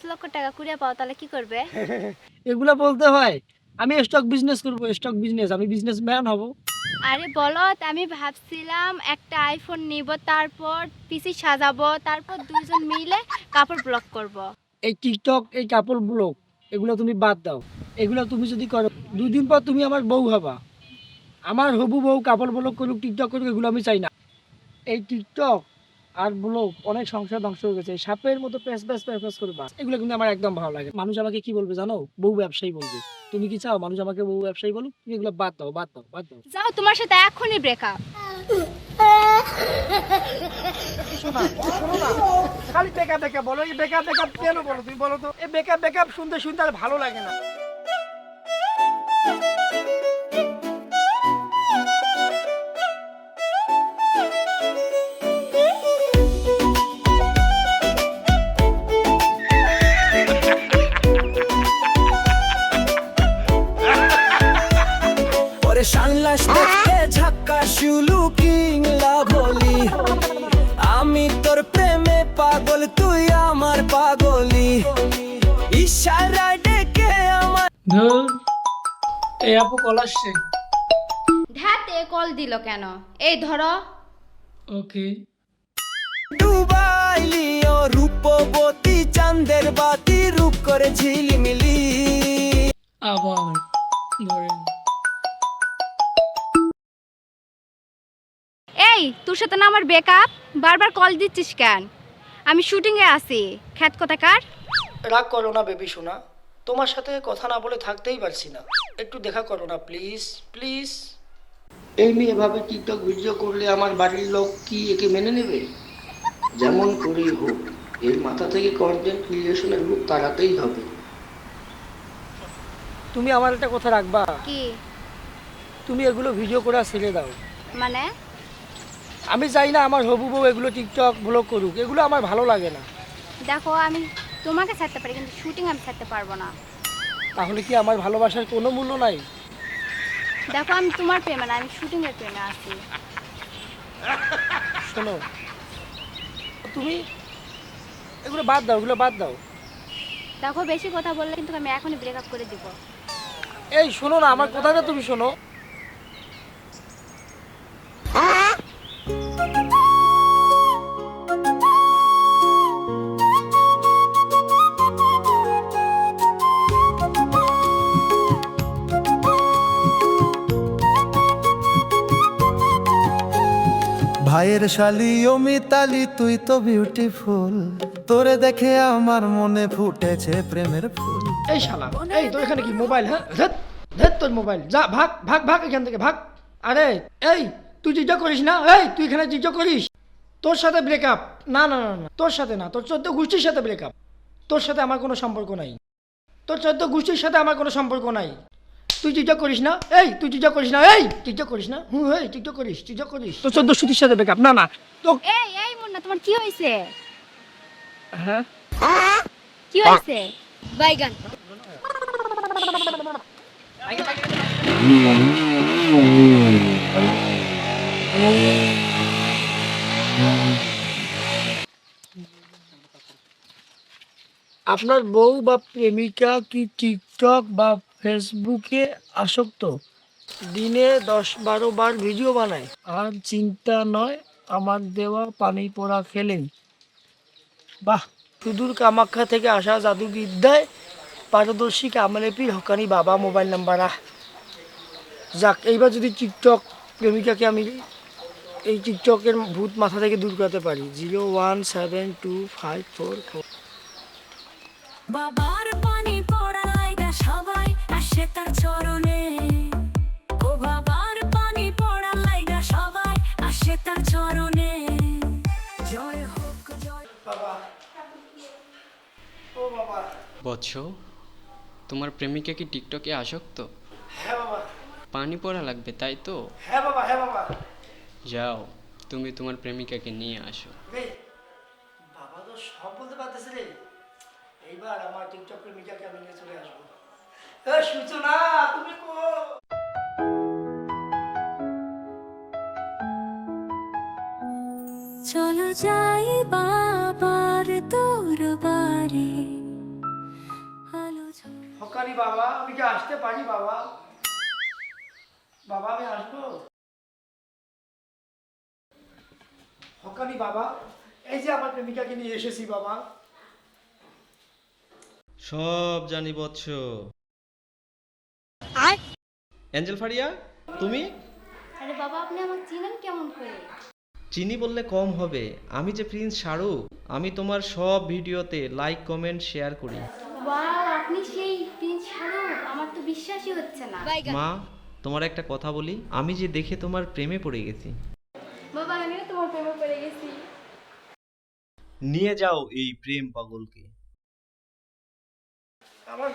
পাঁচ লক্ষ টাকা কুড়িয়ে পাও তাহলে কি করবে? এগুলা বলতে হয় আমি স্টক বিজনেস করব স্টক বিজনেস আমি বিজনেস ম্যান হব। আরে বলো আমি ভাবছিলাম একটা আইফোন নিব তারপর পিসি সাজাবো তারপর দুজন মিলে কাপড় ব্লক করব। এই টিকটক এই কাপড় ব্লগ এগুলো তুমি বাদ দাও। এগুলো তুমি যদি করো দুই দিন পর তুমি আমার বউ হবা। আমার হবু বউ কাপড় ব্লগ করুক টিকটক করুক এগুলো আমি চাই না। এই টিকটক আর ব্লগ অনেক সংসার ধ্বংস হয়ে গেছে। সাপের মতো প্যাস প্যাস প্যাস প্যাস করে বাস। এগুলো কিন্তু আমার একদম ভালো লাগে। মানুষ আমাকে কি বলবে জানো? বউ ব্যবসায়ী বলবে। তুমি কি চাও মানুষ আমাকে বউ ব্যবসায়ী বলুক? তুমি এগুলো বাদ দাও বাদ দাও বাদ দাও। যাও তোমার সাথে এখনই ব্রেকআপ খালি বেকা বেকা বলো। এই বেকা বেকা কেন বলো? তুমি বলো তো। এই বেকা বেকা শুনতে শুনতে আর ভালো লাগে না। পাগল তুই আমার পাগলি ইশারায় ডেকে আমার ধর এই আপু কল আসছে। ধ্যাতে কল দিল কেন? এই ধরো। ওকে। ডুবাইলি ও রূপবতী চাঁদের বাতি রূপ করে ঝিলিমিলি। আবার ধরেন। এই তোর সাথে না আমার ব্রেকআপ বারবার কল দিচ্ছিস কেন? আমি শুটিংয়ে আছি। খ্যাত কোথাকার রাগ করো না বেবি শোনা তোমার সাথে কথা না বলে থাকতেই পারছি না। একটু দেখা করো না প্লিজ প্লিজ। এই মেয়ে এভাবে টিকটক ভিডিও করলে আমার বাড়ির লোক কি একে মেনে নেবে? যেমন করেই হোক এর মাথা থেকে কন্টেন্ট ক্রিয়েশনের রূপ তাড়াতেই হবে। তুমি আমার একটা কথা রাখবা। কি? তুমি এগুলো ভিডিও করে ছেড়ে দাও। মানে? আমি চাই না আমার হবু বউ এগুলো টিকটক ব্লগ করুক এগুলো আমার ভালো লাগে না। দেখো আমি তোমাকে ছাড়তে পারি কিন্তু শুটিং আমি ছাড়তে পারব না। তাহলে কি আমার ভালোবাসার কোনো মূল্য নাই? দেখো আমি তোমার প্রেমে না আমি শুটিংয়ের প্রেমে আছি। শোনো তুমি এগুলো বাদ দাও এগুলো বাদ দাও। দেখো বেশি কথা বললে কিন্তু আমি এখনই ব্রেকআপ করে দিব। এই শোনো না আমার কথাটা তুমি শোনো। ভাইয়ের শালি ও মিতালি, তুই তো বিউটিফুল তোরে দেখে আমার মনে ফুটেছে প্রেমের ফুল। এই শালা, এই তোর এখানে কি মোবাইল হ্যাঁ? ধেত ধেত তোর মোবাইল যা, ভাগ ভাগ ভাগ এখান থেকে, ভাগ। আরে, এই, তুই জিজ্ঞা করিস না? এই, তুই এখানে জিজ্ঞা করিস? তোর সাথে ব্রেকআপ না না না না তোর সাথে না। তোর চোদ্দ গোষ্ঠীর সাথে ব্রেকআপ তোর সাথে আমার কোনো সম্পর্ক নাই। তোর চোদ্দ গোষ্ঠীর সাথে আমার কোনো সম্পর্ক নাই। তুই চিন্তা করিস না। এই তুই চিন্তা করিস না। এই চিন্তা করিস না। হুম এই চিন্তা করিস চিন্তা করিস। তোর চোদ্দ সুতির সাথে না না। তো এই এই মুন্না তোমার কি হয়েছে? হ্যাঁ? কি হয়েছে? বাইগান আপনার বউ বা প্রেমিকা কি টিকটক বা ফেসবুকে আসক্ত। দিনে দশ বারো বার ভিডিও বানায়। আর চিন্তা নয়, আমার দেওয়া পানি পোড়া খেলেন বাহ, সুদূর কামাখ্যা থেকে আসা জাদুবিদ্যায় পারদর্শী কামালেপির হকানি বাবা মোবাইল নাম্বার, আহ। যাক, এইবার যদি টিকটক প্রেমিকাকে আমি এই টিকটকের ভূত মাথা থেকে দূর করতে পারি। Zero one seven two five four four. আসে তার চরণে। ও বাবার পানি পড়া লাইগা সবাই আসে তার চরণে। জয় হোক জয় বাবা। বৎস তোমার প্রেমিকা কি টিকটকে আসক্ত? হ্যাঁ বাবা। পানি পড়া লাগবে তাই তো? হ্যাঁ বাবা হ্যাঁ বাবা। যাও তুমি তোমার প্রেমিকাকে নিয়ে আসো। বাবা তো সব বলতে পারতেছে রে। এইবার আমার টিকটক প্রেমিকাকে আমি নিয়ে চলে আসব এ সূচনা তুমি চলো যাই বাবার আলো ঝল- হকারি বাবা আমি কি আসতে পারি বাবা? বাবা আমি আসব? হকারি বাবা এই যে আমার প্রেমিকাকে নিয়ে এসেছি বাবা। সব জানি বৎস। অ্যাঞ্জেল ফারিয়া তুমি? আরে বাবা আপনি আমাকে চিনেন কেমন করে? চিনি বললে কম হবে। আমি যে প্রিন্স শাহরুখ আমি তোমার সব ভিডিওতে লাইক কমেন্ট শেয়ার করি। ওয়াও আপনি সেই প্রিন্স শাহরুখ আমার তো বিশ্বাসই হচ্ছে না। মা তোমার একটা কথা বলি আমি যে দেখে তোমার প্রেমে পড়ে গেছি। বাবা আমিও তোমার প্রেমে পড়ে গেছি। নিয়ে যাও এই প্রেম পাগলকে। আমার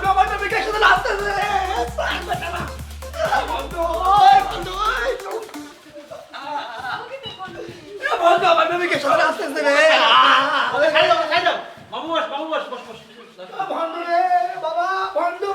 বন্ধু আমার তুমি কে শুধু নাচতেছে বন্ধু বন্ধু বন্ধু আমার তুমি কে শুধু নাচতেছে রে? খাই দাও খাই দাও। বাবু বস বাবু বস বস বস। বন্ধু রে বাবা বন্ধু।